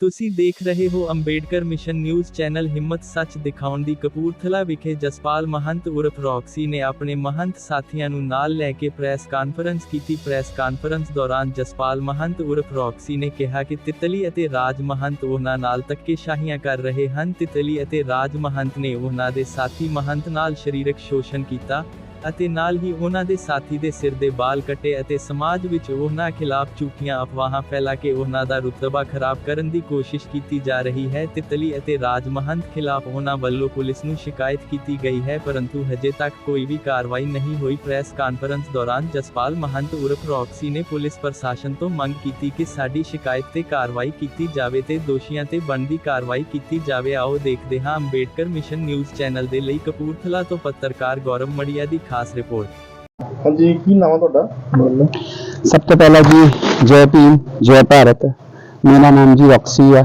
ਤੁਸੀਂ ਦੇਖ ਰਹੇ ਹੋ ਅੰਬੇਡਕਰ ਮਿਸ਼ਨ ਨਿਊਜ਼ ਚੈਨਲ ਹਿੰਮਤ ਸੱਚ ਦਿਖਾਉਣ ਦੀ ਕਪੂਰਥਲਾ ਵਿਖੇ ਜਸਪਾਲ ਮਹੰਤ ਉਰਫ ਰੌਕਸੀ ਨੇ ਆਪਣੇ ਮਹੰਤ ਸਾਥੀਆਂ ਨੂੰ ਨਾਲ ਲੈ ਕੇ ਪ੍ਰੈਸ ਕਾਨਫਰੰਸ ਕੀਤੀ। ਪ੍ਰੈਸ ਕਾਨਫਰੰਸ ਦੌਰਾਨ ਜਸਪਾਲ ਮਹੰਤ ਉਰਫ ਰੌਕਸੀ ਨੇ ਕਿਹਾ ਕਿ ਤਿਤਲੀ ਅਤੇ ਰਾਜ ਮਹੰਤ ਉਹਨਾਂ ਨਾਲ ਧੱਕੇਸ਼ਾਹੀਆਂ ਕਰ ਰਹੇ ਹਨ। ਤਿਤਲੀ ਅਤੇ ਰਾਜ ਮਹੰਤ ਨੇ ਉਹਨਾਂ ਦੇ ਸਾਥੀ ਮਹੰਤ ਨਾਲ ਸਰੀਰਕ ਸ਼ੋਸ਼ਣ ਕੀਤਾ। ਅਤੇ ਨਾਲ ਹੀ ਉਹਨਾਂ ਦੇ ਸਾਥੀ ਦੇ ਸਿਰ ਦੇ ਬਾਲ ਕੱਟੇ ਅਤੇ ਸਮਾਜ ਵਿੱਚ ਉਹਨਾਂ ਖਿਲਾਫ ਝੂਠੀਆਂ ਅਫਵਾਹਾਂ ਫੈਲਾ ਕੇ ਉਹਨਾਂ ਦਾ ਰੁਤਬਾ ਖਰਾਬ ਕਰਨ ਦੀ ਕੋਸ਼ਿਸ਼ ਕੀਤੀ ਜਾ ਰਹੀ ਹੈ। ਤਿਤਲੀ ਅਤੇ ਰਾਜ ਮਹੰਤ ਖਿਲਾਫ ਉਹਨਾਂ ਵੱਲੋਂ ਪੁਲਿਸ ਨੂੰ ਸ਼ਿਕਾਇਤ ਕੀਤੀ ਗਈ ਹੈ, ਪਰੰਤੂ ਹਜੇ ਤੱਕ ਕੋਈ ਵੀ ਕਾਰਵਾਈ ਨਹੀਂ ਹੋਈ। ਪ੍ਰੈਸ ਕਾਨਫਰੰਸ ਦੌਰਾਨ ਜਸਪਾਲ ਮਹੰਤ ਉਰਫ ਰੌਕਸੀ ਨੇ ਪੁਲਿਸ ਪ੍ਰਸ਼ਾਸਨ ਤੋਂ ਮੰਗ ਕੀਤੀ ਕਿ ਸਾਡੀ ਸ਼ਿਕਾਇਤ ਤੇ ਕਾਰਵਾਈ ਕੀਤੀ ਜਾਵੇ ਤੇ ਦੋਸ਼ੀਆਂ ਤੇ ਬਣਦੀ ਕਾਰਵਾਈ ਕੀਤੀ ਜਾਵੇ। ਆਓ ਦੇਖਦੇ ਹਾਂ, ਅੰਬੇਡਕਰ ਮਿਸ਼ਨ ਨਿਊਜ਼ ਚੈਨਲ ਦੇ ਲਈ ਕਪੂਰਥਲਾ ਤੋਂ ਪੱਤਰਕਾਰ ਗੌਰਵ ਮੜੀਆ ਦੀ ਖਾਸ ਰਿਪੋਰਟ। ਹਾਂਜੀ ਕੀ ਨਾਮ ਆ ਤੁਹਾਡਾ? ਸਭ ਤੋਂ ਪਹਿਲਾਂ ਜੀ ਜੈ ਭੀਮ ਜੈ ਭਾਰਤ। ਮੇਰਾ ਨਾਮ ਜੀ ਰੌਕਸੀ ਆ।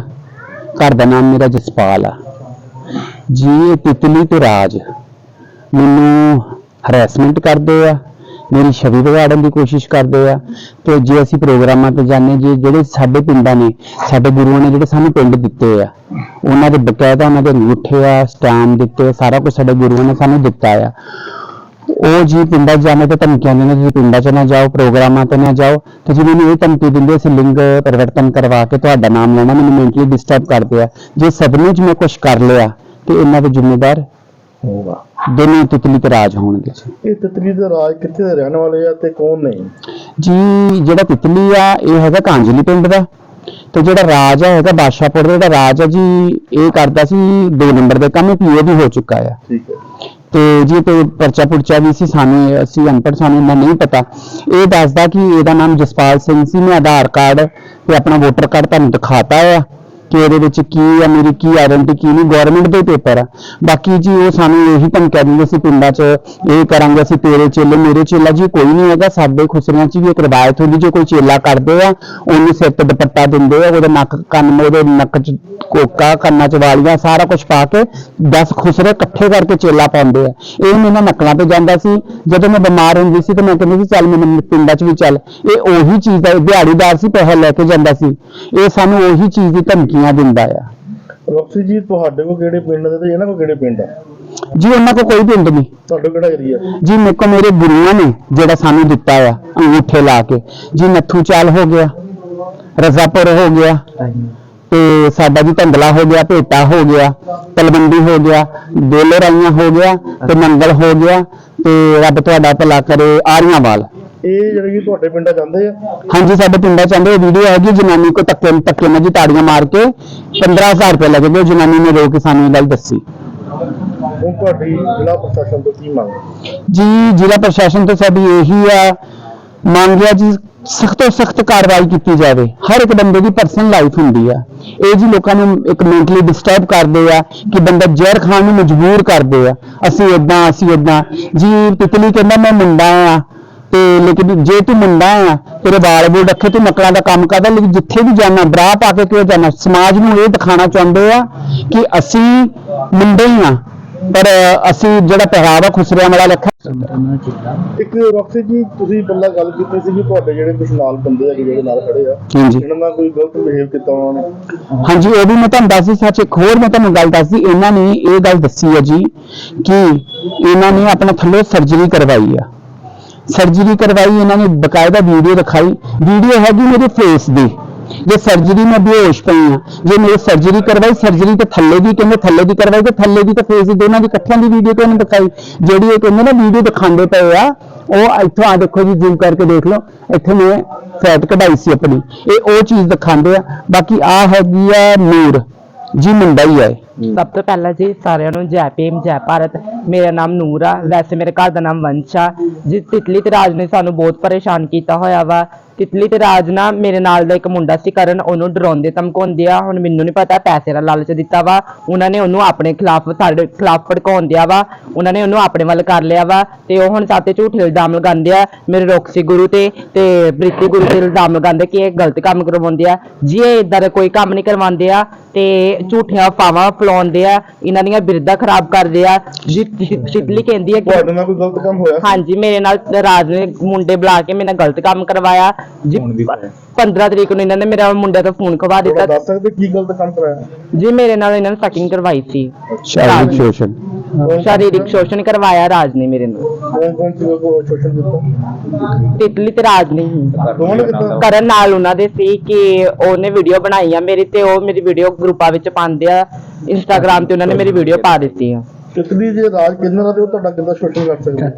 ਘਰ ਦਾ ਨਾਮ ਮੇਰਾ ਜਸਪਾਲ ਆ। ਜੀ ਇਹ ਤਿਤਲੀ ਤੇ ਰਾਜ। ਮੈਨੂੰ ਹਰੈਸਮੈਂਟ ਕਰਦੇ ਆ। ਮੇਰੀ ਛਵੀ ਵਿਗਾੜਨ ਦੀ ਕੋਸ਼ਿਸ਼ ਕਰਦੇ ਆ। ਤੇ ਜੇ ਅਸੀਂ ਪ੍ਰੋਗਰਾਮਾਂ ਤੇ ਜਾਂਦੇ ਜੀ ਜਿਹੜੇ ਸਾਡੇ ਪਿੰਡਾਂ ਨੇ ਸਾਡੇ ਗੁਰੂਆਂ ਨੇ ਜਿਹੜੇ ਸਾਨੂੰ ਪਿੰਡ ਦਿੱਤੇ ਆ ਉਹਨਾਂ ਦੇ ਬਕਾਇਦਾ ਉਹਨਾਂ ਦੇ ਅੰਗੂਠੇ ਆ ਸਟੈਂਪ ਦਿੱਤੇ ਸਾਰਾ ਕੁਝ ਸਾਡੇ ਗੁਰੂਆਂ ਨੇ ਸਾਨੂੰ ਦਿੱਤਾ ਆ। ਉਹ ਜੀ ਪਿੰਡਾਂ 'ਚ ਜਾਣੇ ਤੇ ਧਮਕੀਆਂ ਦਿੰਦੇ ਤੁਸੀਂ ਪਿੰਡਾਂ 'ਚ ਨਾ ਜਾਓ ਪ੍ਰੋਗਰਾਮਾਂ ਤੇ ਨਾ ਜਾਓ ਤੇ ਜੀ ਮੈਨੂੰ ਇਹ ਧਮਕੀ ਦਿੰਦੇ ਸੀ ਲਿੰਗ ਪਰਿਵਰਤਨ ਕਰਵਾ ਕੇ ਤੁਹਾਡਾ ਨਾਮ ਲੈਣਾ ਮੈਨੂੰ ਮੈਂਟਲੀ ਡਿਸਟਰਬ ਕਰਦੇ ਆ। ਜੇ ਸਦਮੇ 'ਚ ਮੈਂ ਕੁਝ ਕਰ ਲਿਆ ਤੇ ਇਹਨਾਂ ਦੇ ਜ਼ਿੰਮੇਦਾਰ ਹੋਗਾ ਦੋਨੋਂ ਤਿਤਲੀ ਤੇ ਰਾਜ ਹੋਣਗੇ। ਜੀ ਇਹ ਤਿਤਲੀ ਦਾ ਰਾਜ ਕਿੱਥੇ ਦੇ ਰਹਿਣ ਵਾਲੇ ਆ ਤੇ ਕੌਣ ਨੇ ਜੀ ਜਿਹੜਾ ਤਿਤਲੀ ਆ ਇਹ ਹੈਗਾ ਕਾਂਜਲੀ ਪਿੰਡ ਦਾ। ਤੇ ਜਿਹੜਾ ਰਾਜ ਆ ਹੈਗਾ ਬਾਦਸ਼ਾਹਪੁਰ ਦਾ। ਜਿਹੜਾ ਰਾਜ ਆ ਜੀ ਇਹ ਕਰਦਾ ਸੀ ਦੋ ਨੰਬਰ ਦੇ ਕੰਮ ਪੀਓ ਵੀ ਹੋ ਚੁੱਕਾ ਆ। ਠੀਕ ਹੈ। ਤੇ ਜੀ ਤੇ ਪਰਚਾ ਪੁਰਚਾ ਵੀ ਸੀ, ਸਾਨੂੰ ਅਸੀਂ ਅਨਪੜ੍ਹ ਸਾਨੂੰ ਇੰਨਾ ਨਹੀਂ ਪਤਾ। ਇਹ ਦੱਸਦਾ ਕਿ ਇਹਦਾ ਨਾਮ ਜਸਪਾਲ ਸਿੰਘ ਸੀ, ਮੈਂ ਆਧਾਰ ਕਾਰਡ ਤੇ ਆਪਣਾ ਵੋਟਰ ਕਾਰਡ ਤੁਹਾਨੂੰ ਦਿਖਾਤਾ ਆ ਕਿ ਇਹਦੇ ਵਿੱਚ ਕੀ ਆ, ਮੇਰੀ ਕੀ ਆਇਡੈਂਟੀ ਕੀ ਨਹੀਂ ਗਵਰਨਮੈਂਟ ਦੇ ਪੇਪਰ ਆ। ਬਾਕੀ ਜੀ ਉਹ ਸਾਨੂੰ ਇਹੀ ਧਮਕੀਆਂ ਦਿੰਦੇ ਸੀ ਪਿੰਡਾਂ 'ਚ, ਇਹ ਕਰਾਂਗੇ ਅਸੀਂ ਤੇਰੇ ਚੇਲੇ, ਮੇਰੇ ਚੇਲਾ ਜੀ ਕੋਈ ਨਹੀਂ ਹੈਗਾ, ਸਾਡੇ ਖੁਸਰਿਆਂ 'ਚ ਵੀ ਇੱਕ ਰਵਾਇਤ ਹੁੰਦੀ, ਜੇ ਕੋਈ ਚੇਲਾ ਕਰਦੇ ਆ, ਉਹਨੂੰ ਸਿਰ ਤੇ ਦੁਪੱਟਾ ਦਿੰਦੇ ਆ, ਉਹਦੇ ਨੱਕ, ਕੰਨ ਉਹਦੇ ਨੱਕ 'ਚ ਕੋਕਾ, ਕੰਨਾਂ 'ਚ ਵਾਲੀਆਂ, ਸਾਰਾ ਕੁਝ ਪਾ ਕੇ 10 ਖੁਸਰੇ ਇਕੱਠੇ ਕਰਕੇ ਚੇਲਾ ਪਾਉਂਦੇ ਆ। ਇਹ ਮੇਰੇ ਨਕਲਾਂ ਤੇ ਜਾਂਦਾ ਸੀ। ਜਦੋਂ ਮੈਂ ਬਿਮਾਰ ਹੁੰਦੀ ਸੀ ਤੇ ਮੈਂ ਕਹਿੰਦੀ ਸੀ, ਚੱਲ ਮੈਨੂੰ ਪਿੰਡਾਂ 'ਚ ਵੀ ਚੱਲ। ਇਹ ਉਹੀ ਚੀਜ਼ ਦਾ ਦਿਹਾੜੀਦਾਰ ਸੀ, ਪੈਸੇ ਲੈ ਕੇ ਜਾਂਦਾ ਸੀ। ਇਹ ਸਾਨੂੰ ਉਹੀ ਚੀਜ਼ ਦੀ ਧਮਕੀ ਧਮਕੀਆਂ ਦਿੰਦਾ ਆ। ਰੋਕਸੀ ਜੀ ਤੁਹਾਡੇ ਕੋਲ ਕਿਹੜੇ ਪਿੰਡ ਦੇ ਤੇ ਇਹਨਾਂ ਕੋਲ ਕਿਹੜੇ ਪਿੰਡ ਆ? ਜੀ ਉਹਨਾਂ ਕੋਲ ਕੋਈ ਪਿੰਡ ਨਹੀਂ। ਤੁਹਾਡਾ ਕਿਹੜਾ ਏਰੀਆ ਜੀ ਮੇਰੇ ਕੋ ਮੇਰੇ ਗੁਰੂਆਂ ਨੇ ਜਿਹੜਾ ਸਾਨੂੰ ਦਿੱਤਾ ਆ ਅੰਗੂਠੇ ਲਾ ਕੇ। ਜੀ ਨੱਥੂ ਚਾਲ ਹੋ ਗਿਆ ਰਜ਼ਾਪੁਰ ਹੋ ਗਿਆ ਤੇ ਸਾਡਾ ਜੀ ਧੰਦਲਾ ਹੋ ਗਿਆ ਭੇਟਾ ਹੋ ਗਿਆ ਤਲਵੰਡੀ ਹੋ ਗਿਆ ਡੋਲੇ ਰਾਈਆਂ ਹੋ ਗਿਆ ਤੇ ਮੰਗਲ ਹੋ ਗਿਆ ਤੇ ਰੱਬ ਤੁਹਾਡਾ ਭਲਾ ਕਰੇ ਆਰੀਆਂਵਾਲ। ਇਹ ਜਿਹੜੇ ਕਿ ਤੁਹਾਡੇ ਪਿੰਡਾਂ ਜਾਂਦੇ ਆ? ਹਾਂਜੀ ਸਾਡੇ ਪਿੰਡਾਂ ਚ ਆਂਦੇ ਵੀਡੀਓ ਹੈਗੀ ਜਨਾਨੀ ਕੋ ਧੱਕੇ ਧੱਕੇ ਨਾਲ ਜੀ ਤਾੜੀਆਂ ਮਾਰ ਕੇ 15000 ਰੁਪਏ ਲੱਗੇ ਉਹ ਜਨਾਨੀ ਨੇ ਰੋ ਕੇ ਸਾਨੂੰ ਇਹ ਗੱਲ ਦੱਸੀ। ਹੁਣ ਤੁਹਾਡੀ ਜ਼ਿਲ੍ਹਾ ਪ੍ਰਸ਼ਾਸਨ ਤੋਂ ਕੀ ਮੰਗ? ਜੀ ਜ਼ਿਲ੍ਹਾ ਪ੍ਰਸ਼ਾਸਨ ਤੋਂ ਸਾਡੀ ਇਹੀ ਆ ਮੰਗਿਆ ਜੀ ਸਖਤ ਸਖਤ ਕਾਰਵਾਈ ਕੀਤੀ ਜਾਵੇ। ਹਰ ਇੱਕ ਬੰਦੇ ਦੀ ਪਰਸਨਲ ਲਾਈਫ ਹੁੰਦੀ ਆ। ਇਹ ਜੀ ਲੋਕਾਂ ਨੂੰ ਇੱਕ ਮੈਂਟਲੀ ਡਿਸਟਰਬ ਕਰਦੇ ਆ ਕਿ ਬੰਦਾ ਜ਼ਹਿਰ ਖਾਣ ਨੂੰ ਮਜਬੂਰ ਕਰਦੇ ਆ। ਅਸੀਂ ਇਦਾਂ ਅਸੀਂ ਇਦਾਂ ਜੀ ਤਿਤਲੀ ਕਹਿੰਦਾ ਮੈਂ ਮੁੰਡਾ ਆ। ਤੇ ਲੇਕਿਨ ਜੇ ਤੂੰ ਮੁੰਡਾ ਆ ਤੇਰੇ ਵਾਲ ਬੂਲ ਰੱਖੇ ਤੂੰ ਨਕਲਾਂ ਦਾ ਕੰਮ ਕਰਦਾ ਲੇਕਿਨ ਜਿੱਥੇ ਵੀ ਜਾਣਾ ਬਰਾ ਪਾ ਕੇ ਕਿਉਂ ਜਾਣਾ? ਸਮਾਜ ਨੂੰ ਇਹ ਦਿਖਾਣਾ ਚਾਹੁੰਦੇ ਆ ਕਿ ਅਸੀਂ ਮੁੰਡੇ ਹੀ ਆ ਪਰ ਅਸੀਂ ਜਿਹੜਾ ਪਹਿਰਾਵਾ ਖੁਸਰਿਆਂ ਵਾਲਾ ਰੱਖਿਆ ਇੱਕ ਰੋਕਸੀ ਜੀ ਤੁਸੀਂ ਪਹਿਲਾਂ ਗੱਲ ਕੀਤੀ ਸੀ ਕਿ ਤੁਹਾਡੇ ਜਿਹੜੇ ਕੁਝ ਨਾਲ ਬੰਦੇ ਆ ਜਿਹੜੇ ਨਾਲ ਖੜੇ ਆ ਇਹਨਾਂ ਨਾਲ ਕੋਈ ਗਲਤ ਬਿਹੇਵ ਕੀਤਾ ਉਹਨਾਂ ਨੇ? ਹਾਂਜੀ ਉਹ ਵੀ ਮੈਂ ਤੁਹਾਨੂੰ ਦੱਸਦੀ ਸੱਚ ਇੱਕ ਹੋਰ ਮੈਂ ਤੁਹਾਨੂੰ ਗੱਲ ਦੱਸਦੀ ਇਹਨਾਂ ਨੇ ਇਹ ਗੱਲ ਦੱਸੀ ਹੈ ਜੀ ਕਿ ਇਹਨਾਂ ਨੇ ਆਪਣਾ ਥੱਲੇ ਸਰਜਰੀ ਕਰਵਾਈ ਆ। ਸਰਜਰੀ ਕਰਵਾਈ, ਇਹਨਾਂ ਨੇ ਬਕਾਇਦਾ ਵੀਡੀਓ ਦਿਖਾਈ ਵੀਡੀਓ ਹੈਗੀ ਮੇਰੇ ਫੇਸ ਦੀ। ਜੇ ਸਰਜਰੀ ਮੈਂ ਬੇਹੋਸ਼ ਪਈ ਆ ਜੇ ਮੇਰੇ ਸਰਜਰੀ ਕਰਵਾਈ ਸਰਜਰੀ ਤੇ ਥੱਲੇ ਦੀ ਕਹਿੰਦੇ, ਥੱਲੇ ਦੀ ਕਰਵਾਈ ਤੇ ਥੱਲੇ ਦੀ ਤੇ ਫੇਸ ਦੀ ਦੋਨਾਂ ਦੀ ਇਕੱਠਿਆਂ ਦੀ ਵੀਡੀਓ ਤੇ ਉਹਨੇ ਦਿਖਾਈ। ਜਿਹੜੀ ਇਹ ਕਹਿੰਦੇ ਨਾ ਵੀਡੀਓ ਦਿਖਾਉਂਦੇ ਪਏ ਆ, ਉਹ ਇੱਥੋਂ ਆ ਦੇਖੋ ਜੀ ਜ਼ੂਮ ਕਰਕੇ ਦੇਖ ਲਓ। ਇੱਥੇ ਮੈਂ ਫੈਟ ਕਢਾਈ ਸੀ ਆਪਣੀ। ਇਹ ਉਹ ਚੀਜ਼ ਦਿਖਾਉਂਦੇ ਆ। ਬਾਕੀ ਆ ਹੈਗੀ ਆ ਨੂਰ। ਜੀ ਮੁੰਡਾ ਹੀ ਹੈ ਸਭ ਤੋਂ ਪਹਿਲਾਂ ਜੀ ਸਾਰਿਆਂ ਨੂੰ ਜੈ ਭੀਮ, ਜੈ ਭਾਰਤ। ਮੇਰਾ ਨਾਮ ਨੂਰ ਆ ਵੈਸੇ ਮੇਰੇ ਘਰ ਦਾ ਨਾਮ ਵੰਸ਼। ਆ ਜੀ ਤਿਤਲੀ ਤੇ ਰਾਜ ਨੇ ਸਾਨੂੰ ਬਹੁਤ ਪਰੇਸ਼ਾਨ ਕੀਤਾ ਹੋਇਆ ਵਾ। ਤਿਤਲੀ ਤੇ ਰਾਜ ਨਾ ਮੇਰੇ ਨਾਲ ਦਾ ਇੱਕ ਮੁੰਡਾ ਸੀ ਕਰਨ ਉਹਨੂੰ ਡਰਾਉਂਦੇ ਧਮਕਾਉਂਦੇ ਆ। ਹੁਣ ਮੈਨੂੰ ਨਹੀਂ ਪਤਾ ਪੈਸੇ ਦਾ ਲਾਲਚ ਦਿੱਤਾ ਵਾ। ਉਹਨਾਂ ਨੇ ਉਹਨੂੰ ਆਪਣੇ ਖਿਲਾਫ ਸਾਡੇ ਖਿਲਾਫ ਭੜਕਾਉਂਦਿਆ ਵਾ। ਉਹਨਾਂ ਨੇ ਉਹਨੂੰ ਆਪਣੇ ਵੱਲ ਕਰ ਲਿਆ ਵਾ। ਤੇ ਉਹ ਹੁਣ ਸਾਤੇ ਝੂਠੇ ਇਲਜ਼ਾਮ ਲਗਾਉਂਦੇ ਆ। ਮੇਰੇ ਰੋਕਸੀ ਗੁਰੂ ਤੇ ਤੇ ਪ੍ਰੀਤੀ ਗੁਰੂ ਤੇ ਇਲਜ਼ਾਮ ਲਗਾਉਂਦੇ ਕਿ ਇਹ ਗਲਤ ਕੰਮ ਕਰਵਾਉਂਦੇ ਆ। ਜੀ ਇਹ ਇਦਾਂ ਦਾ ਕੋਈ ਕੰਮ ਨਹੀਂ ਕਰਵਾਉਂਦੇ ਆ। ਤੇ ਝੂਠੀਆਂ ਫਾਵਾਂ ਫਲਾਉਂਦੇ ਆ। ਇਹਨਾਂ ਦੀਆਂ ਬਿਰਦਾਂ ਖਰਾਬ ਕਰਦੇ ਆ। ਜੀ ਸ਼ਿਤਲੀ ਕਹਿੰਦੀ ਹੈ ਕਿ ਤੁਹਾਡੇ ਨਾਲ ਕੋਈ ਗਲਤ ਕੰਮ ਹੋਇਆ? ਹਾਂਜੀ ਮੇਰੇ ਨਾਲ ਰਾਜ ਨੇ ਮੁੰਡੇ ਬੁਲਾ ਕੇ ਮੇਰੇ ਨਾਲ ਗਲਤ ਕੰਮ ਕਰਵਾਇਆ। ਜੀ 15 ਤਰੀਕ ਨੂੰ ਇਹਨਾਂ ਨੇ ਮੇਰਾ ਮੁੰਡੇ ਤੋਂ ਫੋਨ ਖਵਾ ਦਿੱਤਾ। ਦੱਸ ਸਕਦੇ ਕੀ ਗਲਤ ਕੰਮ ਕਰਾਇਆ? ਜੀ ਮੇਰੇ ਨਾਲ ਇਹਨਾਂ ਨੇ ਸੈਕਿੰਗ ਕਰਵਾਈ ਸੀ। ਸ਼ਾਰੀਰਿਕ ਸ਼ੋਸ਼ਣ। ਸ਼ਾਰੀਰਿਕ ਸ਼ੋਸ਼ਣ ਕਰਵਾਇਆ ਰਾਜ ਨੇ ਮੇਰੇ ਨਾਲ। ਕੌਣ ਕੌਣ ਸੀ ਉਹ ਸ਼ੋਸ਼ਣ ਕੀਤਾ ਤਿਤਲੀ ਤੇ ਰਾਜ ਨੇ ਹੀ। ਦੋਵਾਂ ਨੇ ਕੀਤਾ ਕਰਨ ਨਾਲ ਉਹਨਾਂ ਦੇ ਸੀ ਕਿ ਉਹਨੇ ਵੀਡੀਓ ਬਣਾਈ ਆ ਮੇਰੀ ਤੇ ਉਹ ਮੇਰੀ ਵੀਡੀਓ ਗਰੁੱਪਾਂ ਵਿੱਚ ਪਾਉਂਦੇ ਆ। ਇੰਸਟਾਗ੍ਰam ਤੇ ਉਹਨਾਂ ਨੇ ਮੇਰੀ ਵੀਡੀਓ ਪਾ ਦਿੱਤੀ ਆ। ਕਿਤਨੀ ਜੇ ਰਾਜ ਕਿੰਨਾ ਦਾ ਤੇ ਉਹ ਤੁਹਾਡਾ ਕਿੱਦਾਂ ਸ਼ੋਸ਼ਣ ਕਰ ਸਕਦਾ?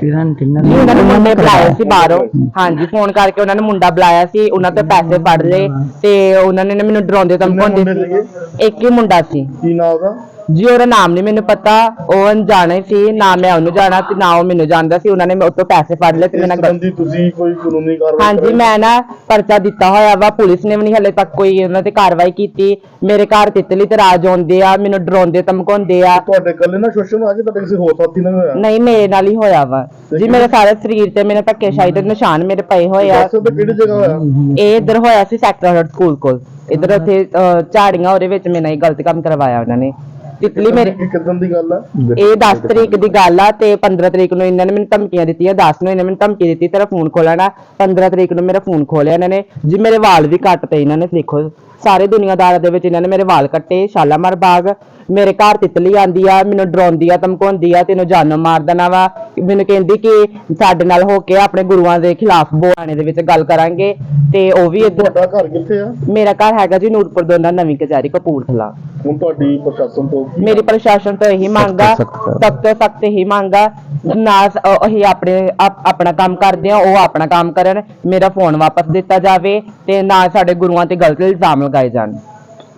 ਜੀ ਉਹਨਾਂ ਨੇ ਮੁੰਡੇ ਬੁਲਾਏ ਸੀ ਬਾਹਰੋਂ। ਹਾਂਜੀ ਫੋਨ ਕਰਕੇ ਉਹਨਾਂ ਨੇ ਮੁੰਡਾ ਬੁਲਾਇਆ ਸੀ ਉਹਨਾਂ ਤੋਂ ਪੈਸੇ ਫੜ ਲਏ ਤੇ ਉਹਨਾਂ ਨੇ ਮੈਨੂੰ ਡਰਾਉਂਦੇ ਧਮਕਾਉਂਦੇ ਮੁੰਡੇ ਸੀ। ਇੱਕ ਹੀ ਮੁੰਡਾ ਸੀ। ਕੀ ਨਾਮ ਉਹਦਾ? ਜੀ ਉਹਦਾ ਨਾਮ ਨਹੀਂ ਮੈਨੂੰ ਪਤਾ। ਉਹ ਅਣਜਾਣੇ ਸੀ ਨਾ ਮੈਂ ਉਹਨੂੰ ਜਾਣਾ ਤੇ ਨਾ ਉਹ ਮੈਨੂੰ ਜਾਣਦਾ ਸੀ। ਉਹਨਾਂ ਨੇ ਮੇਰੇ ਤੋਂ ਪੈਸੇ ਫੜ ਲਏ ਤੇ ਇਸ ਮੇਰੇ ਨਾਲ ਗਲਤ ਸੰਬੰਧੀ ਤੁਸੀਂ ਕੋਈ ਕਾਨੂੰਨੀ ਕਾਰਵਾਈ ਹਾਂਜੀ ਕਰਾਈ? ਮੈਂ ਨਾ ਪਰਚਾ ਦਿੱਤਾ ਹੋਇਆ ਵਾ। ਪੁਲਿਸ ਨੇ ਵੀ ਨਹੀਂ ਹਲੇ ਤੱਕ ਕੋਈ ਉਹਨਾਂ ਤੇ ਕਾਰਵਾਈ ਕੀਤੀ। ਮੇਰੇ ਘਰ ਤਿਤਲੀ ਤੇ ਰਾਜ ਆਉਂਦੇ ਆ ਮੈਨੂੰ ਡਰਾਉਂਦੇ ਧਮਕਾਉਂਦੇ ਆ। ਤੁਹਾਡੇ ਕੱਲੇ ਨਾ ਸ਼ੋਸ਼ਣ ਆ ਕੇ ਤੁਹਾਡੇ ਕਿਸੇ ਹੋਰ ਸਾਥੀ ਨਾਲ ਹੋਇਆ? ਨਹੀਂ ਮੇਰੇ ਨਾਲ ਹੀ ਹੋਇਆ ਵਾ। ਜੀ ਮੇਰੇ ਸਾਰੇ ਸਰੀਰ ਤੇ ਮੇਰੇ ਧੱਕੇਸ਼ਾਹੀ ਦੇ ਨਿਸ਼ਾਨ ਮੇਰੇ ਪਏ ਹੋਏ ਆ। ਦੱਸ ਕਿਹੜੀ ਜਗ੍ਹਾ ਹੋਇਆ? ਇਹ ਇੱਧਰ ਹੋਇਆ ਸੀ ਸੈਕਟਰ ਸਕੂਲ ਕੋਲ। ਇੱਧਰ ਉੱਥੇ ਅਹ, ਝਾੜੀਆਂ ਉਹਦੇ ਵਿੱਚ ਮੇਰੇ ਨਾਲ ਇਹ ਗਲਤ ਕੰਮ ਕਰਵਾਇਆ ਉਹਨਾਂ ਨੇ। ਤਿਤਲੀ ਮੇਰੇ ਇਹ ਕਿਦਾਂ ਦੀ ਗੱਲ ਆ। ਇਹ 10 ਤਰੀਕ ਦੀ ਗੱਲ ਆ ਤੇ 15 ਤਰੀਕ ਨੂੰ ਇਹਨਾਂ ਨੇ ਮੈਨੂੰ ਧਮਕੀਆਂ ਦਿੱਤੀਆਂ 10 ਨੂੰ ਇਹਨਾਂ ਨੇ ਮੈਨੂੰ ਧਮਕੀ ਦਿੱਤੀ ਤੇਰਾ ਫੋਨ ਖੋਲਣਾ 15 ਤਰੀਕ ਨੂੰ ਮੇਰਾ ਫੋਨ ਖੋਲਿਆ ਇਹਨਾਂ ਨੇ। ਜੀ ਮੇਰੇ ਵਾਲ ਵੀ ਕੱਟਤੇ ਇਹਨਾਂ ਨੇ ਦੇਖੋ। ਸਾਰੇ ਦੁਨੀਆਦਾਰਾਂ ਦੇ ਵਿੱਚ ਇਹਨਾਂ ਨੇ ਮੇਰੇ ਵਾਲ ਕੱਟੇ ਸ਼ਾਲਾਮਾਰ ਬਾਗ ਮੇਰੇ ਘਰ ਤਿਤਲੀ ਆਂਦੀ ਆ ਮੈਨੂੰ ਡਰਾਉਂਦੀ ਆ ਧਮਕਾਉਂਦੀ ਆ ਤੈਨੂੰ ਜਾਨੋਂ ਮਾਰ ਦੇਣਾ ਵਾ। ਮੈਨੂੰ ਕਹਿੰਦੀ ਕਿ ਸਾਡੇ ਨਾਲ ਹੋ ਕੇ ਆਪਣੇ ਗੁਰੂਆਂ ਦੇ ਖਿਲਾਫ ਬੋਆਣੇ ਦੇ ਵਿੱਚ ਗੱਲ ਕਰਾਂਗੇ ਤੇ ਉਹ ਵੀ ਇੱਧਰ ਤੁਹਾਡਾ ਘਰ ਕਿੱਥੇ ਆ? ਮੇਰਾ ਘਰ ਹੈਗਾ ਜੀ ਨੂਰਪੁਰ ਦੋਨਾ ਨਵੀਂ ਕਚਹਿਰੀ ਕਪੂਰਥਲਾ। ਹੁਣ ਤੁਹਾਡੀ ਪ੍ਰਸ਼ਾਸਨ ਤੋਂ ਮੇਰੀ ਪ੍ਰਸ਼ਾਸਨ ਤੋਂ ਇਹੀ ਮੰਗ ਆ ਸਖਤ ਤੋਂ ਸਖਤ ਇਹੀ ਮੰਗ ਆ ਨਾ ਅਸੀਂ ਆਪਣੇ ਆਪ- ਆਪਣਾ ਕੰਮ ਕਰਦੇ ਆ ਉਹ ਆਪਣਾ ਕੰਮ ਕਰਨ ਮੇਰਾ ਫੋਨ ਵਾਪਸ ਦਿੱਤਾ ਜਾਵੇ ਤੇ ਨਾ ਸਾਡੇ ਗੁਰੂਆਂ ਤੇ ਗਲਤ ਇਲਜ਼ਾਮ ਲਗਾਏ ਜਾਣ।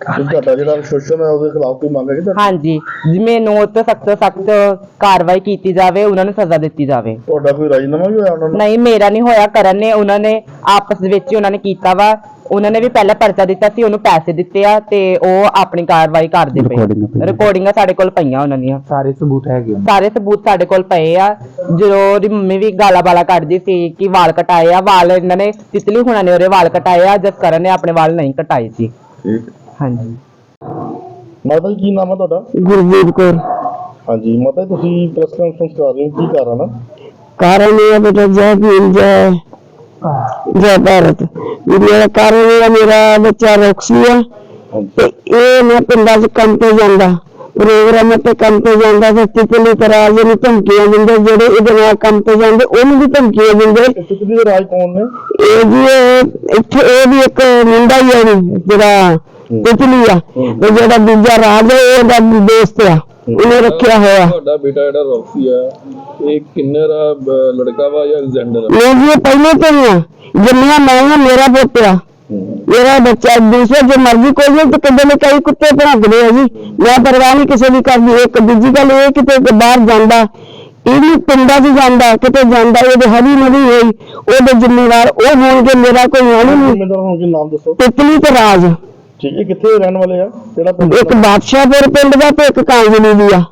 ਤੁਹਾਡਾ ਜਿਹੜਾ ਸ਼ੋਸ਼ਣ ਹੈ ਉਹਦੇ ਖਿਲਾਫ ਕੋਈ ਮੰਗ ਹੈ ਕਿ ਤੁਹਾਡੀ? ਹਾਂਜੀ ਜੀ ਮੈਨੂੰ ਉਹ ਤੋਂ ਸਖਤ ਸਖਤ ਕਾਰਵਾਈ ਕੀਤੀ ਜਾਵੇ ਉਹਨਾਂ ਨੂੰ ਸਜ਼ਾ ਦਿੱਤੀ ਜਾਵੇ। ਤੁਹਾਡਾ ਕੋਈ ਰਾਜੀਨਾਮਾ ਵੀ ਹੋਇਆ ਉਹਨਾਂ ਨਾਲ ਨਹੀਂ ਮੇਰਾ ਨਹੀਂ ਹੋਇਆ ਕਰਨ ਨੇ ਉਹਨਾਂ ਨੇ ਆਪਸ ਵਿੱਚ ਹੀ ਉਹਨਾਂ ਨੇ ਕੀਤਾ ਵਾ। ਉਹਨਾਂ ਨੇ ਵੀ ਪਹਿਲਾਂ ਪਰਚਾ ਦਿੱਤਾ ਸੀ ਉਹਨੂੰ ਪੈਸੇ ਦਿੱਤੇ ਆ ਤੇ ਉਹ ਆਪਣੀ ਕਾਰਵਾਈ ਕਰਦੇ ਪਏ ਪਈਆਂ। ਰਿਕਾਰਡਿੰਗਾਂ ਸਾਡੇ ਕੋਲ ਪਈਆਂ ਉਹਨਾਂ ਦੀਆਂ। ਸਾਰੇ ਸਬੂਤ ਹੈਗੇ ਸਾਰੇ ਸਬੂਤ ਸਾਡੇ ਕੋਲ ਪਏ ਆ। ਜਦੋਂ ਉਹਦੀ ਮੰਮੀ ਵੀ ਗਾਲਾ ਬਾਲਾ ਕੱਢਦੀ ਸੀ ਕਿ ਵਾਲ ਕਟਾਏ ਆ ਵਾਲ ਇਹਨਾਂ ਨੇ ਤਿਤਲੀ ਹੁਣਾਂ ਨੇ ਉਹਦੇ ਵਾਲ ਕਟਾਏ ਆ ਜਸਕਰਨ ਨੇ ਆਪਣੇ ਵਾਲ ਨਹੀਂ ਕਟਾਏ ਸੀ। ਠੀਕ। ਹਾਂਜੀ। ਮਾਤਾ ਜੀ ਕੀ ਨਾਮ ਹੈ ਤੁਹਾਡਾ? ਗੁਰਜੀਤ ਕੌਰ। ਹਾਂਜੀ ਮਾਤਾ ਜੀ ਤੁਸੀਂ ਪ੍ਰੈਸ ਕਾਨਫਰੰਸ ਕਰ ਰਹੇ ਹੋ ਕੀ ਕਾਰਨ ਆ? ਕਾਰਨ ਇਹ ਹੈ ਬੇਟਾ ਜੈ ਭੀਮ ਜੈ ਜੈ ਭਾਰਤ। ਮੇਰਾ ਹੈ ਮੇਰਾ ਬੱਚਾ ਰੋਕਸੀ ਆ। ਤੇ ਇਹ ਮੈਂ ਪਿੰਡਾਂ 'ਚ ਕੰਮ ਤੇ ਜਾਂਦਾ। ਪ੍ਰੋਗਰਾਮ ਤੇ ਕੰਮ ਤੇ ਜਾਂਦਾ ਤੇ ਤਿਤਲੀ ਤਰਾਜ ਨੂੰ ਧਮਕੀਆਂ ਦਿੰਦੇ ਜਿਹੜੇ ਇਹਦੇ ਨਾਲ ਕੰਮ ਤੇ ਜਾਂਦੇ ਉਹਨੂੰ ਵੀ ਧਮਕੀਆਂ ਦਿੰਦੇ। ਇਹ ਤਿਤਲੀ ਦੇ ਰਾਜ ਕੌਣ ਨੇ? ਇਹ ਜੀ ਇਹ- ਇੱਥੇ ਇਹ ਵੀ ਇੱਕ ਮੁੰਡਾ ਹੀ ਹੈ ਜੀ, ਜਿਹੜਾ ਤਿਤਲੀ ਆ। ਤੇ ਜਿਹੜਾ ਦੂਜਾ ਰਾਜ ਹੈ ਇਹ ਉਹਦਾ ਦੋਸਤ ਆ। ਉਹਨੇ ਰੱਖਿਆ ਹੋਇਆ। ਤੁਹਾਡਾ ਬੇਟਾ ਜਿਹੜਾ ਰੌਕਸੀ ਆ ਇਹ ਕਿੰਨਰ ਆ ਬ- ਲੜਕਾ ਵਾ ਜਾਂ ਜੈਂਡਰ ਆ? ਮੈਂ ਜੀ ਇਹ ਪਹਿਲੇ ਤੋਂ ਹੀ ਆ। ਜੰਮਿਆ ਮੈਂ ਆ ਮੇਰਾ ਪੁੱਤ ਆ। ਮੇਰਾ ਬੱਚਾ ਦੂਸਰੇ ਜੇ ਮਰਜ਼ੀ ਕੋਈ ਨਹੀਂ ਤੇ ਕਦੇ ਨੇ ਕਈ ਕੁੱਤੇ ਭੌਂਕਦੇ ਆ ਜੀ। ਮੈਂ ਪਰਵਾਹ ਨਹੀਂ ਕਿਸੇ ਦੀ ਕਰਦੀ ਇੱਕ ਦੂਜੀ ਗੱਲ ਇਹ ਕਿਤੇ ਬਾਹਰ ਜਾਂਦਾ ਇਹ ਵੀ ਪਿੰਡਾਂ 'ਚ ਜਾਂਦਾ ਕਿਤੇ ਜਾਂਦਾ ਉਹਦੇ ਹਰੀ ਨਦੀ ਹੋਈ ਉਹਦੇ ਜ਼ਿੰਮੇਵਾਰ ਉਹ ਹੋਣਗੇ ਮੇਰਾ ਕੋਈ ਹੈ ਨਹੀਂ। ਜ਼ਿੰਮੇਦਾਰ ਹੋਣ ਕੇ ਨਾਮ ਦੱਸੋ। ਤਿਤਲੀ ਤੇ ਰਾਜ। ਠੀਕ ਹੈ ਕਿੱਥੇ ਰਹਿਣ ਵਾਲੇ ਆ? ਕਿਹੜਾ ਪਿੰਡ ਇੱਕ ਬਾਦਸ਼ਾਹਪੁਰ ਪਿੰਡ ਦਾ ਤੇ ਇੱਕ ਕਾਂਗਲੀ ਦੀ ਆ।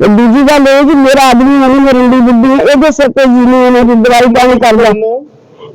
ਤੇ ਦੂਜੀ ਗੱਲ ਇਹ ਕਿ ਮੇਰਾ ਆਦਮੀ ਨਹੀਂ ਮੇਰੀ ਦੀ ਬੁੱਢੀ ਇਹਦੇ ਸਿਰ ਤੇ ਜੀ ਨਹੀਂ ਇਹਨੇ ਦੀ ਦਵਾਈ ਪਾਣੀ ਕਰਦਾ।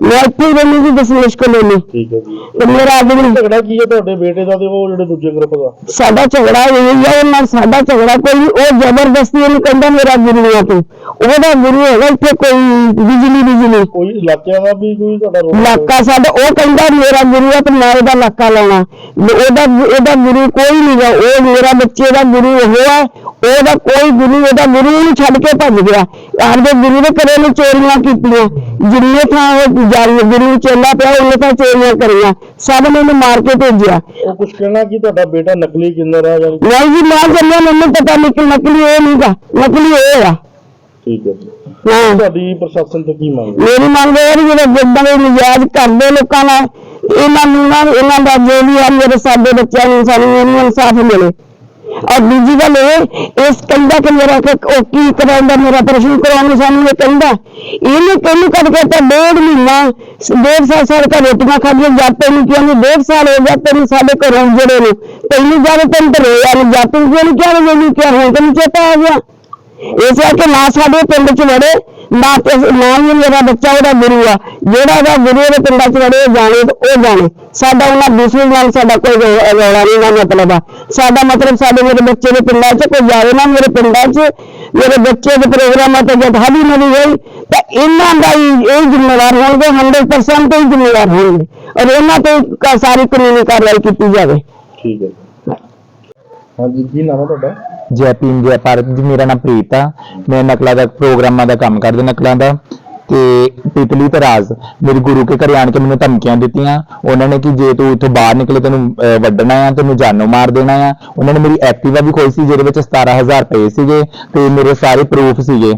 ਮੈਂ ਇੱਥੇ ਹੀ ਰਹਿੰਦੀ ਜੀ ਦਸ਼ਮੇਸ਼ ਕਲੋਨੀ ਠੀਕ ਹੈ ਜੀ। ਤੇ ਮੇਰਾ ਆਦਮੀ ਝਗੜਾ ਕੀ ਹੈ ਤੁਹਾਡੇ ਬੇਟੇ ਦਾ ਤੇ ਉਹ ਜਿਹੜੇ ਦੂਜੇ ਗਰੁੱਪ ਦਾ? ਸਾਡਾ ਝਗੜਾ ਇਹ ਹੈ ਉਹ ਨਾਲ ਸਾਡਾ ਝਗੜਾ ਕੋਈ ਨਹੀਂ ਉਹ ਜ਼ਬਰਦਸਤੀ ਇਹਨੂੰ ਕਹਿੰਦਾ ਮੇਰਾ ਗੁਰੂ ਆ ਤੂੰ। ਉਹਦਾ ਗੁਰੂ ਹੈਗਾ ਇੱਥੇ ਕੋਈ ਬਿਜਲੀ ਬਿਜਲੀ। ਕੋਈ ਇਲਾਕਿਆਂ ਦਾ ਵੀ ਕੋਈ ਤੁਹਾਡਾ ਰੋਲ ਇਲਾਕਾ ਸਾਡਾ ਉਹ ਕਹਿੰਦਾ ਮੇਰਾ ਗੁਰੂ ਆ ਤੇ ਮੈਂ ਉਹਦਾ ਇਲਾਕਾ ਲਾਉਣਾ। ਵੀ ਉਹਦਾ ਉਹਦਾ ਗੁਰੂ ਕੋਈ ਨਹੀਂ ਗਾ ਉਹ ਮੇਰਾ ਬੱਚੇ ਦਾ ਗੁਰੂ ਉਹ ਹੈ ਉਹਦਾ ਕੋਈ ਗੁਰੂ ਉਹਦਾ ਗੁਰੂ ਨੂੰ ਛੱਡ ਕੇ ਭੱਜ ਗਿਆ। ਆਪਦੇ ਗੁਰੂ ਦੇ ਘਰੇ ਨੂੰ ਚੋਰੀਆਂ ਕੀਤੀਆਂ। ਜਿੰਨੇ ਥਾਂ ਉਹ ਜਾਰੀ ਗੁਰੂ ਚੇਲਾ ਪਿਆ ਉਹਨੇ ਤਾਂ ਚੋਰੀਆਂ ਕਰੀਆਂ। ਸਭ ਨੇ ਉਹਨੂੰ ਮਾਰ ਕੇ ਭੇਜਿਆ। ਉਹ ਕੁਝ ਕਹਿਣਾ ਕਿ ਤੁਹਾਡਾ ਬੇਟਾ ਨਕਲੀ ਕਿੰਨਰ ਆ ਜਾਂ ਨਹੀਂ ਜੀ ਮੈਂ ਜੰਮਿਆ ਮੈਨੂੰ ਪਤਾ ਨਹੀਂ ਕਿ ਨਕਲੀ ਇਹ ਨਹੀਂਗਾ ਨਕਲੀ ਇਹ ਆ। ਠੀਕ ਹੈ ਜੀ। ਹਾਂ। ਤੁਹਾਡੀ ਪ੍ਰਸ਼ਾਸਨ ਤੋਂ ਕੀ ਮੰਗ? ਹੈ ਮੇਰੀ ਮੰਗ ਇਹ ਹੈ ਵੀ ਜਿਹੜੇ ਜਿੱਦਾਂ ਦੇ ਨਜਾਇਜ਼ ਕਰਦੇ ਲੋਕਾਂ ਨਾਲ ਇਹਨਾਂ ਨੂੰ ਨਾ ਇਹਨਾਂ ਦਾ ਜੋ ਵੀ ਆ ਮੇਰੇ ਸਾਡੇ ਬੱਚਿਆਂ ਨੂੰ ਸਾਨੂੰ ਇਹਨੂੰ ਇਨਸਾਫ ਮਿਲੇ। ਔਰ ਦੂਜੀ ਗੱਲ ਇਹ, ਇਸ ਕਹਿੰਦਾ ਕਿ ਮੇਰਾ ਉਹ ਕੀ ਕਰਾਉਂਦਾ, ਮੇਰਾ ਪ੍ਰਸ਼ਨ ਕਰਾਉਣ ਨੂੰ ਸਾਨੂੰ ਇਹ ਕਹਿੰਦਾ, ਇਹਨੇ ਕਿਹਨੂੰ ਕੱਢ ਕੇ ਤਾਂ ਡੇਢ ਮਹੀਨਾ, ਡੇਢ ਸਾਲ ਸਾਲ ਕਾ ਰੋਟੀਆਂ ਖਾਧੀਆਂ ਜਾਤੇ ਨੂੰ ਕਿਹਾ ਨੂੰ ਡੇਢ ਸਾਲ ਹੋ ਗਿਆ ਤੈਨੂੰ ਸਾਡੇ ਘਰੋਂ ਜਿਹੜੇ ਨੂੰ, ਤੈਨੂੰ ਜਾਵੇ ਤੈਨੂੰ ਤੇ ਰੋਇਆ ਨੂੰ ਜਾਤੇ ਨੂੰ ਕਿਹਾ ਨੂੰ ਕਿਹਾ, ਮੈਨੂੰ ਕਿਹਾ, ਹੁਣ ਤੈਨੂੰ ਚੇਤਾ ਆ ਗਿਆ। ਇਸ ਕਰਕੇ ਨਾ ਸਾਡੇ ਪਿੰਡ ਚ ਵੜੇ ਨਾ ਤੇ ਹੀ ਮੇਰਾ ਬੱਚਾ, ਉਹਦਾ ਗੁਰੂ ਆ। ਜਿਹੜਾ ਉਹਦਾ ਗੁਰੂ ਉਹਦੇ ਪਿੰਡਾਂ ਚ ਵੜੇ ਜਾਣੇ ਉਹ ਜਾਣੇ। ਸਾਡਾ ਉਹਨਾਂ ਦੂਸਰੇ ਨਾਲ ਸਾਡਾ ਕੋਈ ਰੌਲਾ ਨਹੀਂ, ਨਾ ਮਤਲਬ ਆ। ਸਾਡਾ ਮਤਲਬ ਸਾਡੇ ਮੇਰੇ ਬੱਚੇ ਦੇ ਪਿੰਡਾਂ ਚ ਕੋਈ ਜਾਵੇ ਨਾ ਮੇਰੇ ਪਿੰਡਾਂ ਚ। ਮੇਰੇ ਬੱਚੇ ਦੇ ਪ੍ਰੋਗਰਾਮਾਂ ਤੇ ਜਦ ਹਾਲੀ ਮਿਲੀ ਗਈ ਤਾਂ ਇਹਨਾਂ ਦਾ ਹੀ ਇਹ ਜ਼ਿੰਮੇਵਾਰ ਹੋਣਗੇ 100% ਹੀ ਜ਼ਿੰਮੇਵਾਰ ਹੋਣਗੇ। ਔਰ ਇਹਨਾਂ ਤੇ ਸਾਰੀ ਕਾਨੂੰਨੀ ਕਾਰਵਾਈ ਕੀਤੀ ਜਾਵੇ। ਠੀਕ ਹੈ ਹਾਂਜੀ ਕੀ ਨਾਮ ਹੈ ਤੁਹਾਡਾ? ਜੈ ਭੀਮ ਜੈ ਭਾਰਤ ਜੀ ਮੇਰਾ ਨਾਮ ਪ੍ਰੀਤ ਆ। ਮੈਂ ਨਕਲਾਂ ਦਾ ਪ੍ਰੋਗਰਾਮਾਂ ਦਾ ਕੰਮ ਕਰਦਾ ਨਕਲਾਂ ਦਾ। ਤੇ ਤਿਤਲੀ ਤੇ ਮੇਰੇ ਗੁਰੂ ਕੇ ਘਰੇ ਆਣ ਕੇ ਮੈਨੂੰ ਧਮਕੀਆਂ ਦਿੱਤੀਆਂ। ਉਹਨਾਂ ਨੇ ਕਿ ਜੇ ਤੂੰ ਇੱਥੋਂ ਬਾਹਰ ਨਿਕਲੇ ਤੈਨੂੰ ਅਹ, ਵੱਢਣਾ ਆ ਤੈਨੂੰ ਜਾਨੋਂ ਮਾਰ ਦੇਣਾ ਆ। ਉਹਨਾਂ ਨੇ ਮੇਰੀ ਐਕਟਿਵਾ ਵੀ ਖੋਈ ਸੀ ਜਿਹਦੇ ਵਿੱਚ 17000 ਰੁਪਏ ਸੀਗੇ ਤੇ ਮੇਰੇ ਸਾਰੇ ਪ੍ਰੂਫ ਸੀਗੇ।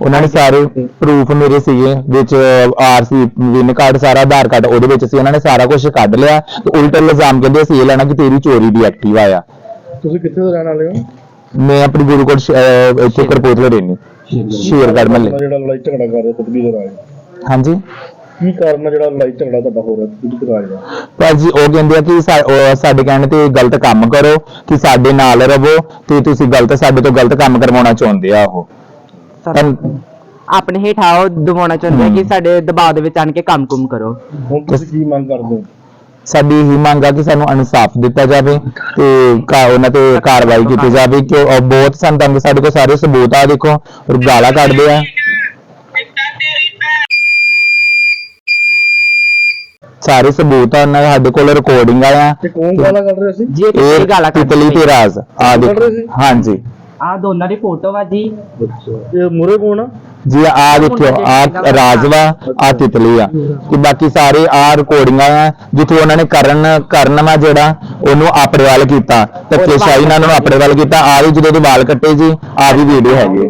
ਉਹਨਾਂ ਨੇ ਸਾਰੇ ਪ੍ਰੂਫ ਮੇਰੇ ਸੀਗੇ ਵਿੱਚ ਆਰਸੀ ਵਿਨ ਕਾਰਡ ਸਾਰਾ ਆਧਾਰ ਕਾਰਡ ਉਹਦੇ ਵਿੱਚ ਸੀ। ਉਹਨਾਂ ਨੇ ਸਾਰਾ ਕੁਝ ਕੱਢ ਲਿਆ। ਤੇ ਉਲਟ ਇਲਜ਼ਾਮ ਕਹਿੰਦੇ ਸੀ ਇਹ ਲੈਣਾ ਕਿ ਤੇਰੀ ਚੋਰੀ ਦੀ ਐਕਟਿਵਾ ਆ। ਤੁਸੀਂ ਕਿੱਥੇ ਦੇ ਰਹਿਣ ਵਾਲੇ ਹੋ? ਮੈਂ ਆਪਣੀ ਗੁਰੂ ਕੋਲ ਸ਼- ਅਹ ਇੱਥੇ ਕਰਪੂਰਥਲੇ ਰਹਿੰਦੀ। ਸ਼ੇਰਗੜ੍ਹ ਮਹੱਲੇ। ਜਿਹੜਾ ਲੜਾਈ ਝਗੜਾ ਕਰ ਰਹੇ ਤਕਬੀਰ ਰਾਜ। ਹਾਂਜੀ। ਕੀ ਕਾਰਨ ਹੈ ਜਿਹੜਾ ਲੜਾਈ ਝਗੜਾ ਤੁਹਾਡਾ ਹੋ ਰਿਹਾ ਤਕਬੀਰ ਰਾਜ ਦਾ? ਭਾਜੀ ਉਹ ਕਹਿੰਦੇ ਆ ਕਿ ਸਾਡੇ ਕਹਿਣ ਤੇ ਗਲਤ ਕੰਮ ਕਰੋ ਕਿ ਸਾਡੇ ਨਾਲ ਰਹੋ ਤੇ ਤੁਸੀਂ ਗਲਤ ਸਾਡੇ ਤੋਂ ਗਲਤ ਕੰਮ ਕਰਵਾਉਣਾ ਚਾਹੁੰਦੇ ਆ ਉਹ। ਆਪਣੇ ਹੇਠਾਂ ਉਹ ਦਬਾਉਣਾ ਚਾਹੁੰਦੇ ਆ ਕਿ ਸਾਡੇ ਦਬਾਅ ਦੇ ਵਿੱਚ ਆਣ ਕੇ ਕੰਮ-ਕੁਮ ਕਰੋ। ਹੁਣ ਤੁਸੀਂ ਕੀ ਮੰਗ ਕਰਦੇ ਹੋ? ਸਾਡੀ ਇਹੀ ਮੰਗ ਆ ਕਿ ਸਾਨੂੰ ਇਨਸਾਫ ਦਿੱਤਾ ਜਾਵੇ ਤੇ ਕਾ- ਉਹਨਾਂ ਤੇ ਕਾਰਵਾਈ ਕੀਤੀ ਜਾਵੇ ਕਿ ਉਹ ਬਹੁਤ ਸਾਨੂੰ ਤੰਗ ਸਾਡੇ ਕੋਲ ਸਾਰੇ ਸਬੂਤ ਆ ਦੇਖੋ ਔਰ ਗਾਲਾਂ ਕੱਢਦੇ ਆ। ਸਾਰੇ ਸਬੂਤ ਆ ਉਹਨਾਂ ਦੇ ਸਾਡੇ ਕੋਲ ਰਿਕਾਰਡਿੰਗ ਆ ਤੇ ਕੌਣ ਗਾਲਾਂ ਕੱਢ ਰਿਹਾ ਸੀ? ਜੀ ਇਹ ਇਹ ਗਾਲਾਂ ਕੱਢ ਤਿਤਲੀ ਤੇ ਰਾਜ। ਆ ਕੱਢ ਰਹੇ ਦੇਖੋ ਸੀ? ਹਾਂਜੀ। ਆ ਦੋਨਾਂ ਦੀ ਫੋਟੋ ਵਾ ਜੀ। ਇਹ ਮੁਰੇ ਕੌਣ ਆ? ਜੀ ਆ ਦੇਖਿਓ ਆ ਰਾਜਵਾ ਆ ਤਿਤਲੀ ਆ। ਤੇ ਬਾਕੀ ਸਾਰੇ ਆ ਰਿਕਾਰਡਿੰਗਾਂ ਆ ਜਿੱਥੇ ਉਹਨਾਂ ਨੇ ਕਰਨ ਕਰਨ ਜਿਹੜਾ ਉਹਨੂੰ ਆਪਣੇ ਵੱਲ ਕੀਤਾ। ਤੇ ਸ਼ਾਹੀ ਨਾਲ ਉਹਨੂੰ ਆਪਣੇ ਵੱਲ ਕੀਤਾ। ਆ ਵੀ ਜਦੋਂ ਦੇ ਵਾਲ ਕੱਟੇ ਜੀ ਆ ਵੀ ਵੀਡੀਓ ਹੈਗੀ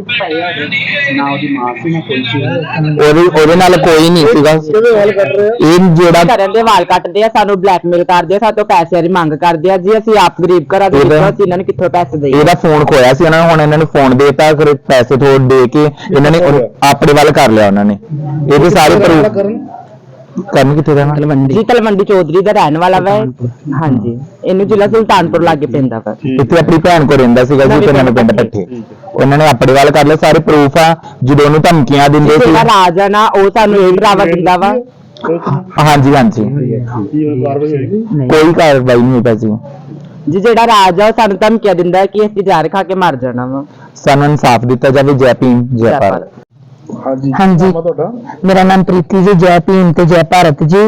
ਉਹਦੇ ਉਹਦੇ ਨਾਲ ਕੋਈ ਨਹੀਂ ਸੀਗਾ। ਇਹ ਜਿਹੜਾ ਕਰਨ ਦੇ ਵਾਲ ਕੱਟਦੇ ਆ ਸਾਨੂੰ ਬਲੈਕਮੇਲ ਕਰਦੇ ਆ ਸਾਡੇ ਤੋਂ ਪੈਸਿਆਂ ਦੀ ਮੰਗ ਕਰਦੇ ਆ। ਜੀ ਅਸੀਂ ਆਪ ਗਰੀਬ ਘਰਾਂ ਦੇ ਵਿੱਚੋਂ ਅਸੀਂ ਇਹਨਾਂ ਨੂੰ ਕਿੱਥੋਂ ਪੈਸੇ ਦੇਈਏ? ਇਹਦਾ ਫੋਨ ਖੋਇਆ ਸੀ ਉਹਨਾਂ ਨੇ ਹੁਣ ਇਹਨਾਂ ਨੂੰ ਫੋਨ ਦੇਤਾ ਫਿਰ ਪੈਸੇ ਥੋੜ ਦੇ ਕੇ ਇਹਨਾਂ ਨੇ ਆਪਣੇ ਵੱਲ ਕਰ ਲਿਆ ਉਹਨਾਂ ਨੇ। ਇਹਦੇ ਸਾਰੇ ਪ੍ਰੂਫ ਕਰਨ ਕਰਨ ਕਿੱਥੇ ਦਾ ਜੀ ਤਲਵੰਡੀ ਚੌਧਰੀ ਦਾ ਰਹਿਣ ਵਾਲਾ ਵਾ ਇਹ। ਹਾਂਜੀ। ਇਹਨੂੰ ਜ਼ਿਲ੍ਹਾ ਸੁਲਤਾਨਪੁਰ ਲਾਗੇ ਪੈਂਦਾ ਵਾ। ਇੱਥੇ ਆਪਣੀ ਭੈਣ ਕੋਲ ਰਹਿੰਦਾ ਸੀਗਾ ਜੀ ਤੇ ਨਵੇਂ ਪਿੰਡ ਪੱਠੇ। ਉਹਨਾਂ ਨੇ ਆਪਣੇ ਵੱਲ ਕਰ ਲਿਆ। ਸਾਰੇ ਪ੍ਰੂਫ ਆ ਜਦੋਂ ਉਹਨੂੰ ਧਮਕੀਆਂ ਦਿੰਦੇ ਸੀ। ਜਿਹੜਾ ਰਾਜ ਆ ਨਾ ਉਹ ਸਾਨੂੰ ਇਹ ਡਰਾਵਾ ਦਿੰਦਾ ਵਾ। ਹਾਂਜੀ ਹਾਂਜੀ। ਕੋਈ ਕਾਰਵਾਈ ਨਹੀਂ ਹੋਈ ਸੀ ਜੀ ਜਿਹੜਾ ਰਾਜ ਆ ਉਹ ਸਾਨੂੰ ਧਮਕੀਆਂ ਦਿੰਦਾ ਕਿ ਅਸੀਂ ਜ਼ਹਿਰ ਖਾ ਕੇ ਮਰ ਜਾਣਾ ਵਾ। ਸਾਨੂੰ ਇਨਸਾਫ ਦਿੱਤਾ ਜਾਵੇ। ਜੈ ਭੀਮ ਜੈ ਭਾਰਤ। ਹਾਂਜੀ ਹਾਂਜੀ। ਕੀ ਨਾਮ ਆ ਤੁਹਾਡਾ? ਮੇਰਾ ਨਾਮ ਪ੍ਰੀਤੀ ਜੀ ਜੈ ਭੀਮ ਤੇ ਜੈ ਭਾਰਤ ਜੀ।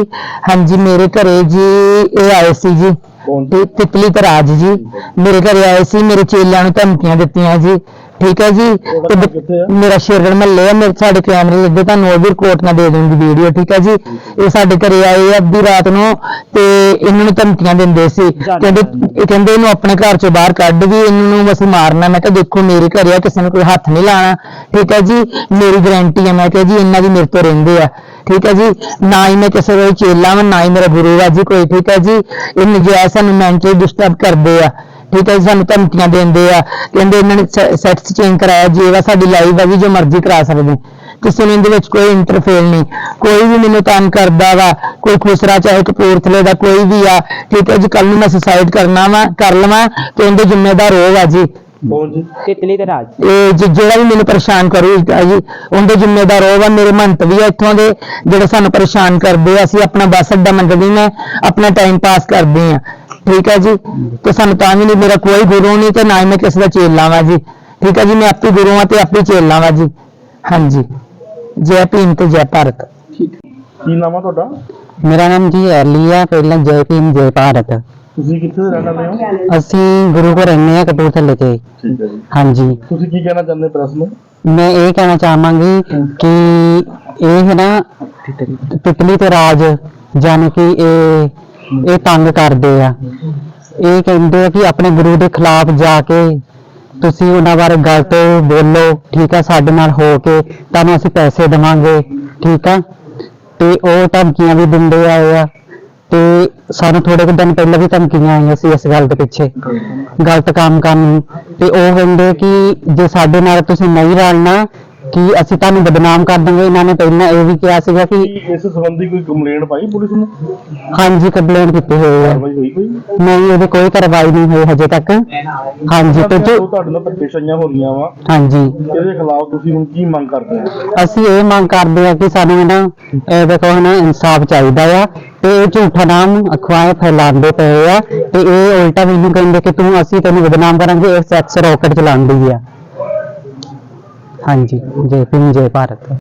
ਹਾਂਜੀ ਮੇਰੇ ਘਰੇ ਜੀ ਇਹ ਆਏ ਸੀ ਜੀ। ਕੌਣ? ਤੇ ਤਿਤਲੀ ਤੇ ਰਾਜ ਜੀ। ਮੇਰੇ ਘਰੇ ਆਏ ਸੀ ਮੇਰੇ ਚੇਲਿਆਂ ਨੂੰ ਧਮਕੀਆਂ ਦਿੱਤੀਆਂ ਜੀ। ਠੀਕ ਹੈ ਜੀ? ਤੇ ਬ- ਕਿੱਥੇ ਆ? ਮੇਰਾ ਸ਼ੇਰਗੜ ਮਹੱਲੇ ਆ ਮੇਰੇ ਸਾਡੇ ਕੈਮਰੇ ਲੱਗੇ ਤੁਹਾਨੂੰ ਉਹ ਵੀ ਰਿਕਾਰਡ ਨਾਲ ਦੇ ਦੂੰਗੀ ਵੀਡੀਓ ਠੀਕ ਹੈ ਜੀ? ਇਹ ਸਾਡੇ ਘਰੇ ਆਏ ਆ ਅੱਧੀ ਰਾਤ ਨੂੰ ਤੇ ਇਹਨਾਂ ਨੂੰ ਧਮਕੀਆਂ ਦਿੰਦੇ ਸੀ। ਕਹਿੰਦੇ ਇਹ ਕਹਿੰਦੇ ਇਹਨੂੰ ਆਪਣੇ ਘਰ ਚੋਂ ਬਾਹਰ ਕੱਢ ਵੀ ਇਹਨਾਂ ਨੂੰ ਅਸੀਂ ਮਾਰਨਾ। ਮੈਂ ਕਿਹਾ ਦੇਖੋ ਮੇਰੇ ਘਰੇ ਆ ਕਿਸੇ ਨੂੰ ਕੋਈ ਹੱਥ ਨਹੀਂ ਲਾਣਾ ਠੀਕ ਹੈ ਜੀ? ਮੇਰੀ ਗਾਰੰਟੀ ਹੈ ਮੈਂ ਕਿਹਾ ਜੀ ਇਹਨਾਂ ਦੀ ਮੇਰੇ ਤੋਂ ਰਹਿੰਦੇ ਆ ਠੀਕ ਹੈ ਜੀ? ਨਾ ਹੀ ਮੈਂ ਕਿਸੇ ਦਾ ਚੇਲਾ ਵਾਂ ਨਾ ਹੀ ਮੇਰਾ ਗੁਰੂ ਆ ਜੀ ਕੋਈ ਠੀਕ ਹੈ ਜੀ? ਇਹ ਨਜਾਇਜ਼ ਸਾਨੂੰ ਮੈਂਟਲੀ ਡਿਸਟਰਬ ਕਰਦੇ ਆ? ਠੀਕ ਹੈ ਜੀ ਸਾਨੂੰ ਧਮਕੀਆਂ ਦਿੰਦੇ ਆ ਕਹਿੰਦੇ ਇਹਨਾਂ ਨੇ ਸੈਟਸ ਚੇਂਜ ਕਰਾਇਆ ਜੀ ਇਹਦਾ ਸਾਡੀ ਲਾਈਵ ਆ ਜੀ ਜੋ ਮਰਜ਼ੀ ਕਰਾ ਸਕਦੇ। ਕਿਸੇ ਨੇ ਇਹਦੇ ਵਿੱਚ ਕੋਈ ਇੰਟਰਫੇਅਰ ਨਹੀਂ। ਕੋਈ ਵੀ ਮੈਨੂੰ ਤੰਗ ਕਰਦਾ ਵਾ ਕੋਈ ਖੁਸਰਾ ਚਾਹੇ ਕਪੂਰਥਲੇ ਦਾ ਕੋਈ ਵੀ ਆ ਠੀਕ ਹੈ ਜੀ ਕੱਲ ਨੂੰ ਮੈਂ ਸੁਸਾਈਡ ਕਰਨਾ ਵਾ ਕਰ ਲਵਾਂ ਤੇ ਉਹਦੇ ਜ਼ਿੰਮੇਦਾਰ ਆ ਜੀ। ਤਿਤਲੀ ਤੇ ਰਾਜ? ਇਹ ਜਿ- ਜਿਹੜਾ ਵੀ ਮੈਨੂੰ ਪਰੇਸ਼ਾਨ ਕਰੂ ਜੀ ਉਹਦੇ ਜ਼ਿੰਮੇਦਾਰ ਉਹ ਵਾ ਮੇਰੇ ਮੰਤ ਵੀ ਆ ਇੱਥੋਂ ਦੇ ਜਿਹੜੇ ਸਾਨੂੰ ਪਰੇਸ਼ਾਨ ਕਰਦੇ ਆ ਅਸੀਂ ਆਪਣਾ ਬੱਸ ਅੱਡਾ ਮੰਗਦੇ ਨੇ ਆਪਣਾ ਟਾਈਮ ਪਾਸ ਕਰਦੇ ਆ। ਠੀਕ ਹੈ ਜੀ ਤੇ ਸਾਨੂੰ ਤਾਂ ਵੀ ਨਹੀਂ ਮੇਰਾ ਕੋਈ ਗੁਰੂ ਨਹੀਂ ਤੇ ਨਾ ਹੀ ਮੈਂ ਕਿਸੇ ਦਾ ਚੇਲਾ ਵਾਂ ਜੀ ਠੀਕ ਹੈ ਜੀ ਮੈਂ ਆਪੇ ਗੁਰੂ ਆ ਤੇ ਆਪੇ ਚੇਲਾ ਵਾਂ ਜੀ ਹਾਂਜੀ ਜੈ ਭੀਮ ਤੇ ਜੈ ਭਾਰਤ ਕੀ ਨਾਮ ਆ ਤੁਹਾਡਾ ਮੇਰਾ ਨਾਮ ਜੀ ਐਲੀ ਆ ਪਹਿਲਾਂ ਜੈ ਭੀਮ ਜੈ ਭਾਰਤ ਤੁਸੀਂ ਕਿੱਥੇ ਦੇ ਰਹਿਣ ਵਾਲੇ ਹੋ ਅਸੀਂ ਗੁਰੂ ਘਰ ਰਹਿੰਦੇ ਆ ਕਪੂਰਥਲੇ ਤੇ ਠੀਕ ਹੈ ਜੀ ਹਾਂਜੀ ਤੁਸੀਂ ਕੀ ਕਹਿਣਾ ਚਾਹੁੰਦੇ ਪ੍ਰੈਸ ਨੂੰ ਮੈਂ ਇਹ ਕਹਿਣਾ ਚਾਹਾਂਗੀ ਕਿ ਇਹ ਹੈ ਨਾ ਤਿਤਲੀ ਤੇ ਰਾਜ ਜਾਣੀ ਕਿ ਇਹ ਇਹ ਤੰਗ ਕਰਦੇ ਆ। ਇਹ ਕਹਿੰਦੇ ਆ ਕਿ ਆਪਣੇ ਗੁਰੂ ਦੇ ਖਿਲਾਫ ਜਾ ਕੇ ਤੁਸੀਂ ਉਹਨਾਂ ਬਾਰੇ ਗਲਤ ਬੋਲੋ, ਠੀਕ ਆ, ਸਾਡੇ ਨਾਲ ਹੋ ਕੇ, ਤੁਹਾਨੂੰ ਅਸੀਂ ਪੈਸੇ ਦੇਵਾਂਗੇ, ਠੀਕ ਆ। ਤੇ ਉਹ ਧਮਕੀਆਂ ਵੀ ਦਿੰਦੇ ਆਏ ਆ। ਤੇ ਸਾਨੂੰ ਥੋੜੇ ਕੁ ਦਿਨ ਪਹਿਲਾਂ ਵੀ ਧਮਕੀਆਂ ਆਈਆਂ ਸੀ ਇਸ ਗੱਲ ਦੇ ਪਿੱਛੇ, ਗਲਤ ਕੰਮ ਕਰਨ ਨੂੰ। ਤੇ ਉਹ ਕਹਿੰਦੇ ਕਿ ਜੇ ਸਾਡੇ ਨਾਲ ਤੁਸੀਂ ਨਹੀਂ ਰਲਣਾ ਕਿ ਅਸੀਂ ਤੁਹਾਨੂੰ ਬਦਨਾਮ ਕਰ ਦਾਂਗੇ ਇਹਨਾਂ ਨੇ ਪਹਿਲਾਂ ਇਹ ਵੀ ਕਿਹਾ ਸੀਗਾ ਕਿ ਕੀ ਇਸ ਸੰਬੰਧੀ ਕੋਈ ਕੰਪਲੇਂਟ ਪਾਈ ਪੁਲਿਸ ਨੂੰ? ਹਾਂਜੀ ਕੰਪਲੇਂਟ ਕੀਤੀ ਹੋਈ ਹੈ। ਕਾਰਵਾਈ ਹੋਈ ਕੋਈ? ਨਹੀਂ ਉਹਦੀ ਕੋਈ ਕਾਰਵਾਈ ਨਹੀਂ ਹੋਈ ਹਜੇ ਤੱਕ। ਹਾਂਜੀ ਤੇ ਜੋ ਜੋ ਤੁਹਾਡੇ ਨਾਲ ਪਰੇਸ਼ਾਨੀਆਂ ਹੋ ਰਹੀਆਂ ਵਾ ਹਾਂਜੀ। ਇਹਦੇ ਖਿਲਾਫ ਤੁਸੀਂ ਹੁਣ ਕੀ ਮੰਗ ਕਰਦੇ ਹੋ? ਅਸੀਂ ਇਹ ਮੰਗ ਕਰਦੇ ਆ ਕਿ ਸਾਨੂੰ ਨਾ ਇਹ ਦੇਖੋ ਨਾ ਇਨਸਾਫ ਚਾਹੀਦਾ ਆ ਤੇ ਇਹ ਝੂਠਾ ਨਾਮ ਅਖਵਾਏ ਫੈਲਾਉਂਦੇ ਪਏ ਆ ਤੇ ਇਹ ਉਲਟਾ ਮੈਨੂੰ ਕਹਿੰਦੇ ਕਿ ਤੂੰ ਅਸੀਂ ਤੈਨੂੰ ਬਦਨਾਮ ਕਰਾਂਗੇ ਇਹ ਸੈਕਸ ਰੌਕਟ ਚਲਾਉਂਦੀ ਆ। ਹਾਂਜੀ ਜੈ ਭੀਮ ਜੈ ਭਾਰਤ।